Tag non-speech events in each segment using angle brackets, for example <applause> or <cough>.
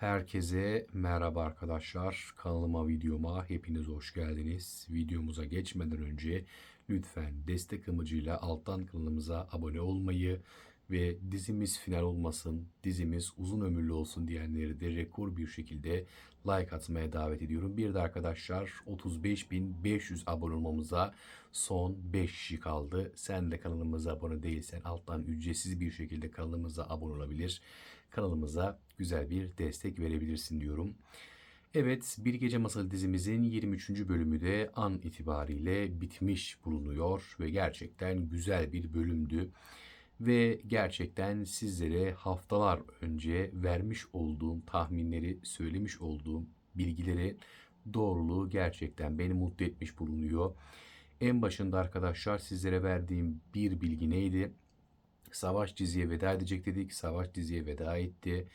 Herkese merhaba arkadaşlar. Kanalıma, videoma hepiniz hoş geldiniz. Videomuza geçmeden önce lütfen destek amacıyla alttan kanalımıza abone olmayı ve dizimiz final olmasın, dizimiz uzun ömürlü olsun diyenleri de rekor bir şekilde like atmaya davet ediyorum. Bir de arkadaşlar 35.500 abone olmamıza son 5 kişi kaldı. Sen de kanalımıza abone değilsen alttan ücretsiz bir şekilde kanalımıza abone olabilir. Kanalımıza güzel bir destek verebilirsin diyorum. Evet, Bir Gece Masalı dizimizin 23. bölümü de an itibariyle bitmiş bulunuyor ve gerçekten güzel bir bölümdü. Ve gerçekten sizlere haftalar önce vermiş olduğum tahminleri, söylemiş olduğum bilgileri doğruluğu gerçekten beni mutlu etmiş bulunuyor. En başında arkadaşlar sizlere verdiğim bir bilgi neydi? Savaş diziye veda edecek dedik. Savaş diziye veda etti.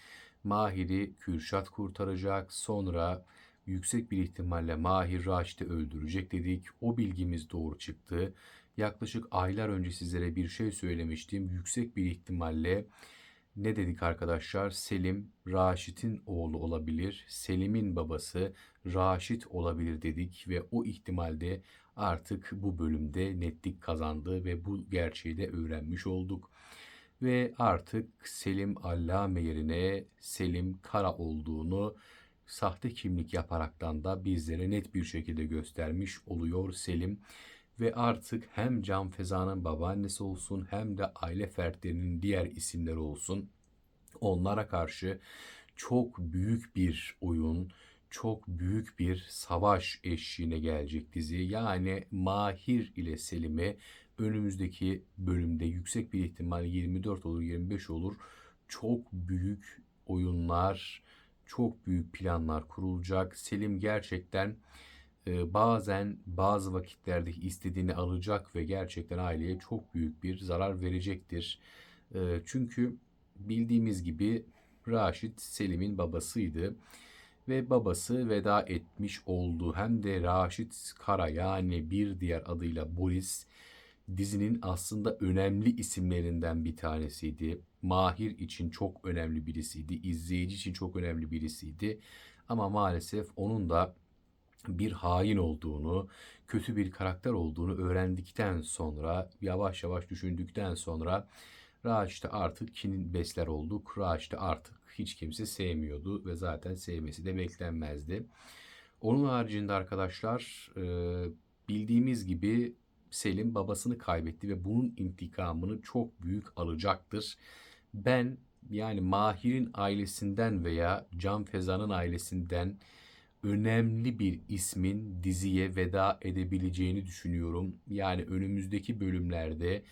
Mahir'i Kürşat kurtaracak. Sonra yüksek bir ihtimalle Mahir Raşit'i öldürecek dedik. O bilgimiz doğru çıktı. Yaklaşık aylar önce sizlere bir şey söylemiştim. Yüksek bir ihtimalle ne dedik arkadaşlar? Selim Raşit'in oğlu olabilir. Selim'in babası Raşit olabilir dedik ve o ihtimalde artık bu bölümde netlik kazandı ve bu gerçeği de öğrenmiş olduk. Ve artık Selim Allame yerine Selim Kara olduğunu sahte kimlik yaparaktan da bizlere net bir şekilde göstermiş oluyor Selim. Ve artık hem Can Feza'nın babaannesi olsun hem de aile fertlerinin diğer isimleri olsun onlara karşı çok büyük bir oyun, çok büyük bir savaş eşiğine gelecek dizi. Yani Mahir ile Selim'e önümüzdeki bölümde yüksek bir ihtimal 24 olur 25 olur çok büyük oyunlar, çok büyük planlar kurulacak. Selim gerçekten e, bazen bazı vakitlerde istediğini alacak ve gerçekten aileye çok büyük bir zarar verecektir. E, çünkü bildiğimiz gibi Raşit Selim'in babasıydı ve babası veda etmiş oldu. Hem de Raşit Kara yani bir diğer adıyla Boris dizinin aslında önemli isimlerinden bir tanesiydi. Mahir için çok önemli birisiydi. izleyici için çok önemli birisiydi. Ama maalesef onun da bir hain olduğunu, kötü bir karakter olduğunu öğrendikten sonra, yavaş yavaş düşündükten sonra Raşit'e artık kinin besler olduk. Raşit'e artık hiç kimse sevmiyordu ve zaten sevmesi de beklenmezdi. Onun haricinde arkadaşlar bildiğimiz gibi Selim babasını kaybetti ve bunun intikamını çok büyük alacaktır. Ben yani Mahir'in ailesinden veya Can Feza'nın ailesinden önemli bir ismin diziye veda edebileceğini düşünüyorum. Yani önümüzdeki bölümlerde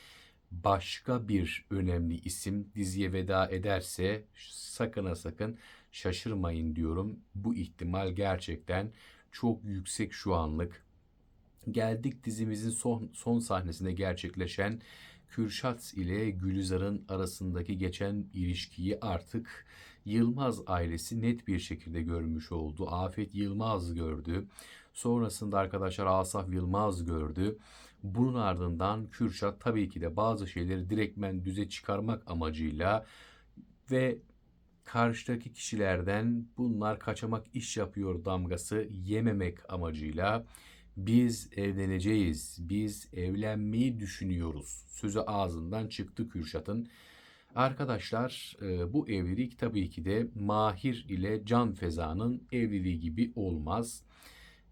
başka bir önemli isim diziye veda ederse sakın ha sakın şaşırmayın diyorum. Bu ihtimal gerçekten çok yüksek şu anlık. Geldik dizimizin son, son sahnesinde gerçekleşen Kürşat ile Gülizar'ın arasındaki geçen ilişkiyi artık Yılmaz ailesi net bir şekilde görmüş oldu. Afet Yılmaz gördü. Sonrasında arkadaşlar Asaf Yılmaz gördü. Bunun ardından Kürşat tabii ki de bazı şeyleri direktmen düze çıkarmak amacıyla ve karşıdaki kişilerden bunlar kaçamak iş yapıyor damgası yememek amacıyla biz evleneceğiz, biz evlenmeyi düşünüyoruz. Sözü ağzından çıktı Kürşat'ın. Arkadaşlar e, bu evlilik tabii ki de Mahir ile Can Feza'nın evliliği gibi olmaz.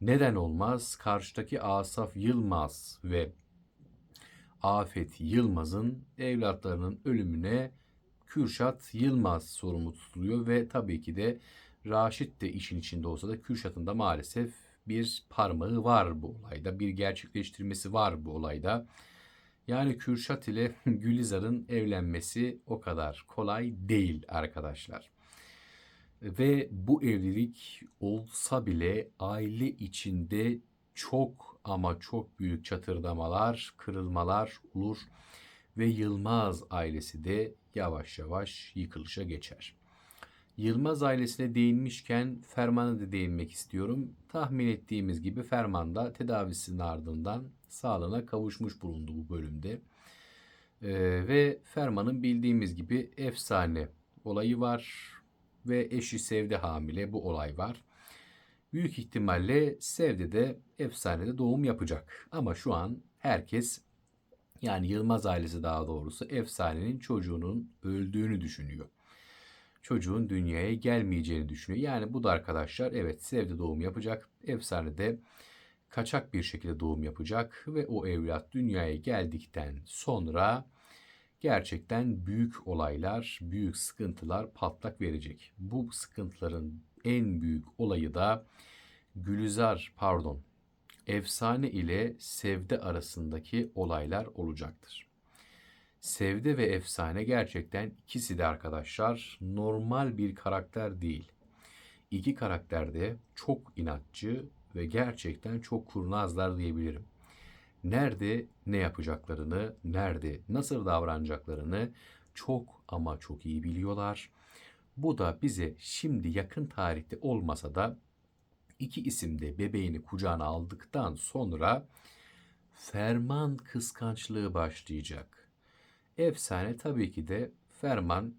Neden olmaz? Karşıdaki Asaf Yılmaz ve Afet Yılmaz'ın evlatlarının ölümüne Kürşat Yılmaz sorumlu tutuluyor ve tabii ki de Raşit de işin içinde olsa da Kürşat'ın da maalesef bir parmağı var bu olayda. Bir gerçekleştirmesi var bu olayda. Yani Kürşat ile <laughs> Gülizar'ın evlenmesi o kadar kolay değil arkadaşlar. Ve bu evlilik olsa bile aile içinde çok ama çok büyük çatırdamalar, kırılmalar olur ve Yılmaz ailesi de yavaş yavaş yıkılışa geçer. Yılmaz ailesine değinmişken Ferman'a da değinmek istiyorum. Tahmin ettiğimiz gibi Ferman da tedavisinin ardından sağlığına kavuşmuş bulundu bu bölümde. Ee, ve Ferman'ın bildiğimiz gibi efsane olayı var. Ve eşi Sevde hamile bu olay var. Büyük ihtimalle Sevde de efsanede doğum yapacak. Ama şu an herkes yani Yılmaz ailesi daha doğrusu efsanenin çocuğunun öldüğünü düşünüyor. Çocuğun dünyaya gelmeyeceğini düşünüyor. Yani bu da arkadaşlar evet Sevde doğum yapacak. Efsanede kaçak bir şekilde doğum yapacak ve o evlat dünyaya geldikten sonra gerçekten büyük olaylar, büyük sıkıntılar patlak verecek. Bu sıkıntıların en büyük olayı da Gülizar pardon efsane ile sevde arasındaki olaylar olacaktır. Sevde ve efsane gerçekten ikisi de arkadaşlar normal bir karakter değil. İki karakter de çok inatçı ve gerçekten çok kurnazlar diyebilirim. Nerede ne yapacaklarını, nerede nasıl davranacaklarını çok ama çok iyi biliyorlar. Bu da bize şimdi yakın tarihte olmasa da iki isim de bebeğini kucağına aldıktan sonra ferman kıskançlığı başlayacak. Efsane tabii ki de ferman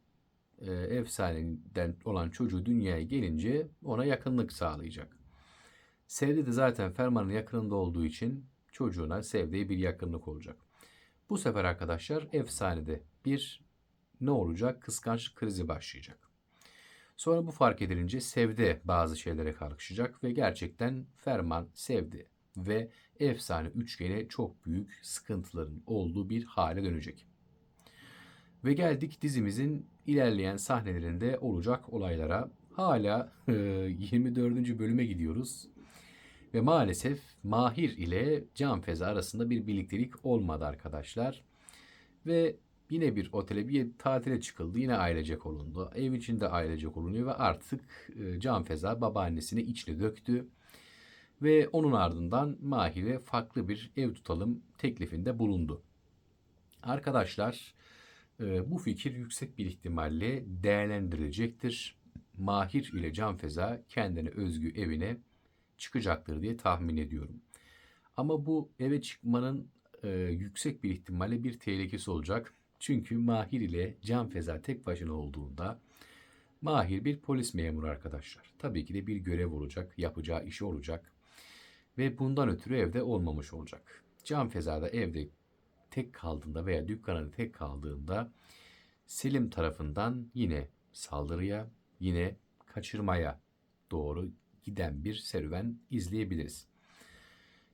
e, efsaneden olan çocuğu dünyaya gelince ona yakınlık sağlayacak. Sevdi de zaten fermanın yakınında olduğu için çocuğuna sevdiği bir yakınlık olacak. Bu sefer arkadaşlar efsanede bir ne olacak? Kıskançlık krizi başlayacak. Sonra bu fark edilince sevde bazı şeylere karışacak ve gerçekten Ferman sevdi ve efsane üçgeni çok büyük sıkıntıların olduğu bir hale dönecek. Ve geldik dizimizin ilerleyen sahnelerinde olacak olaylara. Hala <laughs> 24. bölüme gidiyoruz. Ve maalesef Mahir ile Can Feza arasında bir birliktelik olmadı arkadaşlar. Ve yine bir otele bir tatile çıkıldı. Yine ailecek olundu. Ev içinde ailecek olunuyor ve artık e, Can Feza babaannesini içine döktü. Ve onun ardından Mahir'e farklı bir ev tutalım teklifinde bulundu. Arkadaşlar e, bu fikir yüksek bir ihtimalle değerlendirilecektir. Mahir ile Can Feza kendine özgü evine çıkacaktır diye tahmin ediyorum. Ama bu eve çıkmanın e, yüksek bir ihtimalle bir tehlikesi olacak. Çünkü Mahir ile Can Feza tek başına olduğunda Mahir bir polis memuru arkadaşlar. Tabii ki de bir görev olacak, yapacağı işi olacak. Ve bundan ötürü evde olmamış olacak. Can Feza da evde tek kaldığında veya dükkanında tek kaldığında Selim tarafından yine saldırıya, yine kaçırmaya doğru giden bir serüven izleyebiliriz.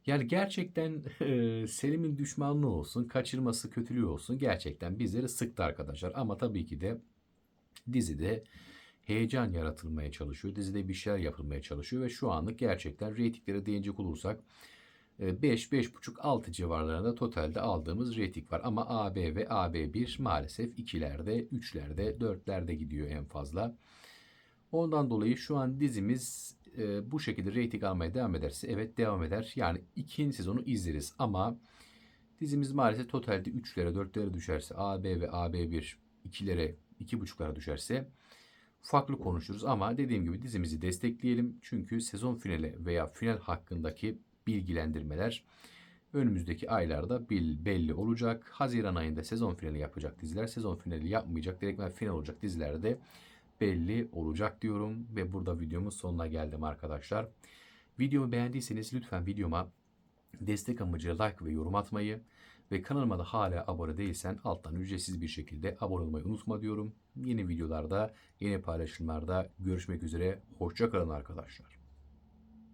Yani gerçekten e, Selim'in düşmanlığı olsun, kaçırması, kötülüğü olsun gerçekten bizleri sıktı arkadaşlar. Ama tabii ki de dizide heyecan yaratılmaya çalışıyor. Dizide bir şeyler yapılmaya çalışıyor ve şu anlık gerçekten reytinglere değinecek olursak 5, 5.5, 6 civarlarında totalde aldığımız reyting var. Ama AB ve AB1 maalesef 2'lerde, 3'lerde, 4'lerde gidiyor en fazla. Ondan dolayı şu an dizimiz e, bu şekilde reyting almaya devam ederse evet devam eder. Yani ikinci sezonu izleriz ama dizimiz maalesef totalde 3'lere 4'lere düşerse AB ve AB1 2'lere 2.5'lara düşerse farklı konuşuruz ama dediğim gibi dizimizi destekleyelim. Çünkü sezon finali veya final hakkındaki bilgilendirmeler önümüzdeki aylarda belli olacak. Haziran ayında sezon finali yapacak diziler, sezon finali yapmayacak, direktmen final olacak dizilerde belli olacak diyorum ve burada videomun sonuna geldim arkadaşlar. Videomu beğendiyseniz lütfen videoma destek amacı like ve yorum atmayı ve kanalıma da hala abone değilsen alttan ücretsiz bir şekilde abone olmayı unutma diyorum. Yeni videolarda, yeni paylaşımlarda görüşmek üzere. Hoşçakalın arkadaşlar.